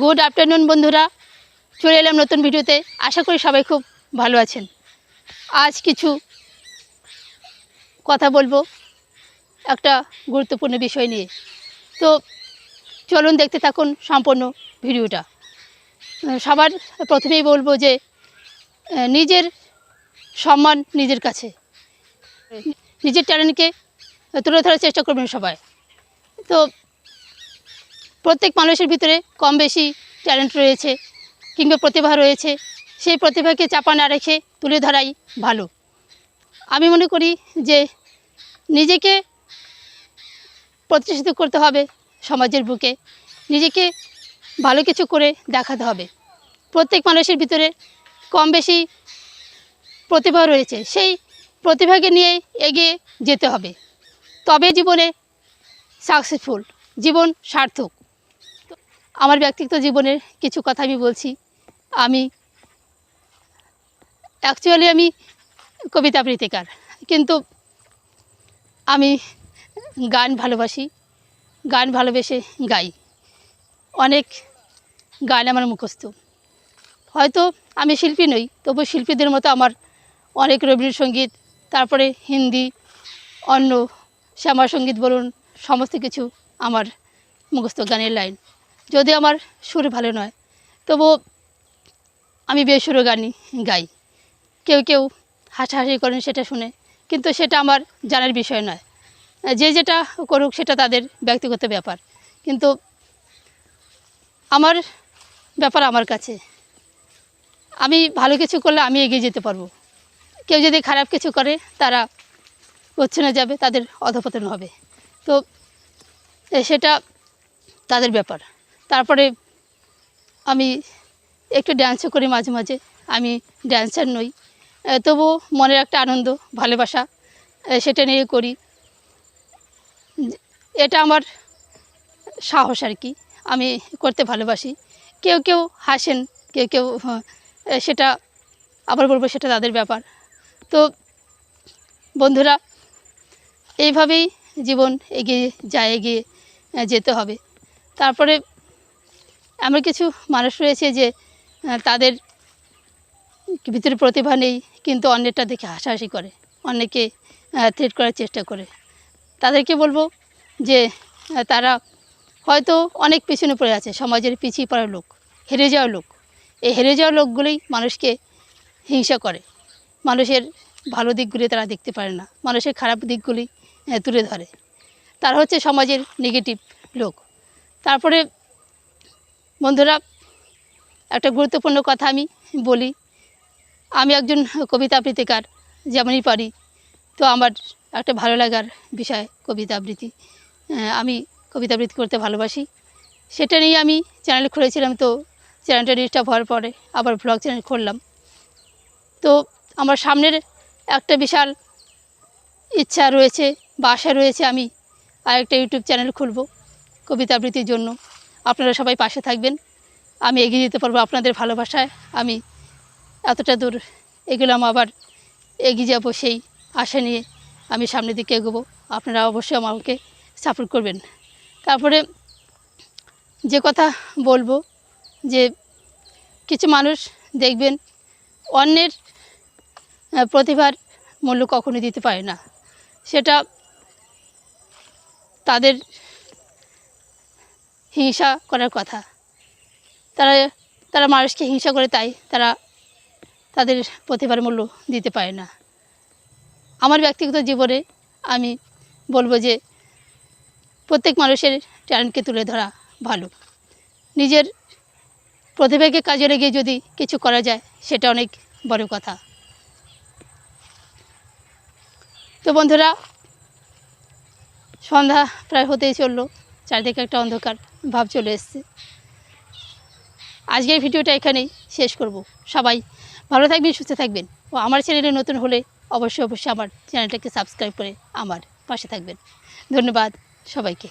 Good afternoon বন্ধুরা। চলে এলাম নতুন ভিডিওতে। আশা করি সবাই খুব ভালো আছেন। আজ কিছু কথা বলব একটা গুরুত্বপূর্ণ বিষয় নিয়ে। তো চলুন দেখতে থাকুন সম্পূর্ণ ভিডিওটা। সবার প্রথমেই বলব যে নিজের সম্মান নিজের কাছে। নিজের ট্যালেন্টকে তুলে ধরার চেষ্টা করবেন সবাই। তো প্রত্যেক মানুষের ভিতরে কম বেশি ট্যালেন্ট রয়েছে কিংবা প্রতিভা রয়েছে, সেই প্রতিভাকে চাপা না রেখে তুলে ধরাই ভালো। আমি মনে করি যে নিজেকে প্রতিষ্ঠিত করতে হবে সমাজের বুকে, নিজেকে ভালো কিছু করে দেখাতে হবে। প্রত্যেক মানুষের ভিতরে কম বেশি প্রতিভা রয়েছে, সেই প্রতিভাকে নিয়ে এগিয়ে যেতে হবে। তবে জীবনে সাকসেসফুল জীবন সার্থক। আমার ব্যক্তিগত জীবনের কিছু কথা আমি বলছি। আমি অ্যাকচুয়ালি আমি কবিতা আবৃত্তিকার কিন্তু আমি গান ভালোবাসি, গান ভালোবেসে গাই। অনেক গান আমার মুখস্থ। হয়তো আমি শিল্পী নই তবু শিল্পীদের মতো আমার অনেক রবীন্দ্রসঙ্গীত তারপরে হিন্দি, অন্য শ্যামা সংগীত বলুন, সমস্ত কিছু আমার মুখস্থ গানের লাইন। যদি আমার সুর ভালো নয় তবু আমি বেসুরো গানই গাই। কেউ কেউ হাসাহাসি করেন সেটা শুনে, কিন্তু সেটা আমার জানার বিষয় নয়। যে যেটা করুক সেটা তাদের ব্যক্তিগত ব্যাপার, কিন্তু আমার ব্যাপার আমার কাছে। আমি ভালো কিছু করলে আমি এগিয়ে যেতে পারব। কেউ যদি খারাপ কিছু করে, তারা পশ্চিমে যাবে, তাদের অধপতন হবে। তো সেটা তাদের ব্যাপার। তারপরে আমি একটু ড্যান্সও করি মাঝে মাঝে। আমি ড্যান্সার নই। তবু মনের একটা আনন্দ, ভালোবাসা সেটা নিয়ে করি। এটা আমার সাহস আর কি। আমি করতে ভালোবাসি। কেউ কেউ হাসেন, কেউ কেউ সেটা আবার বলব সেটা তাদের ব্যাপার। তো বন্ধুরা, এইভাবেই জীবন এগিয়ে, যায়, এগিয়ে যেতে হবে। তারপরে এমন কিছু মানুষ রয়েছে যে তাদের ভিতরে প্রতিভা নেই, কিন্তু অন্যেরটা দেখে হাসাহাসি করে, অন্যকে থ্রেট করার চেষ্টা করে। তাদেরকে বলব যে তারা হয়তো অনেক পিছনে পড়ে আছে, সমাজের পিছিয়ে পড়া লোক, হেরে যাওয়া লোক। এই হেরে যাওয়া লোকগুলোই মানুষকে হিংসা করে। মানুষের ভালো দিকগুলি তারা দেখতে পারে না, মানুষের খারাপ দিকগুলি তুলে ধরে। তারা হচ্ছে সমাজের নেগেটিভ লোক। তারপরে বন্ধুরা, একটা গুরুত্বপূর্ণ কথা আমি বলি। আমি একজন কবিতা আবৃত্তিকার, যেমনই পারি। তো আমার একটা ভালো লাগার বিষয় কবিতা আবৃত্তি। আমি কবিতা আবৃত্তি করতে ভালোবাসি। সেটা নিয়ে আমি চ্যানেল খুলেছিলাম তো চ্যানেলটা ডিস্টার্ব হওয়ার পরে আবার ব্লগ চ্যানেল খুললাম। তো আমার সামনের একটা বিশাল ইচ্ছা রয়েছে, বা রয়েছে আমি আরেকটা ইউটিউব চ্যানেল খুলব কবিতা আবৃত্তির জন্য। আপনারা সবাই পাশে থাকবেন। আমি এগিয়ে যেতে পারব আপনাদের ভালোবাসায়। আমি এতটা দূর এগেলাম আবার এগিয়ে যাব সেই আশা নিয়ে আমি সামনের দিকে এগোবো। আপনারা অবশ্যই আমাকে সাপোর্ট করবেন। তারপরে যে কথা বলব যে কিছু মানুষ দেখবেন অন্যের প্রতিভার মূল্য কখনো দিতে পারে না। সেটা তাদের হিংসা করার কথা। তারা তারা মানুষকে হিংসা করে তাই তারা তাদের প্রতিভার মূল্য দিতে পারে না। আমার ব্যক্তিগত জীবনে আমি বলব যে প্রত্যেক মানুষের ট্যালেন্টকে তুলে ধরা ভালো। নিজের প্রতিভাকে কাজে লেগে যদি কিছু করা যায়, সেটা অনেক বড় কথা। তো বন্ধুরা, সন্ধ্যা প্রায় হতেই চলল। চারিদিকে একটা অন্ধকার ভাব চলে এসছে। আজকের ভিডিওটা এখানেই শেষ করব। সবাই ভালো থাকবেন, সুস্থ থাকবেন ও আমার চ্যানেলে নতুন হলে অবশ্যই অবশ্যই আমার চ্যানেলটাকে সাবস্ক্রাইব করে আমার পাশে থাকবেন। ধন্যবাদ সবাইকে।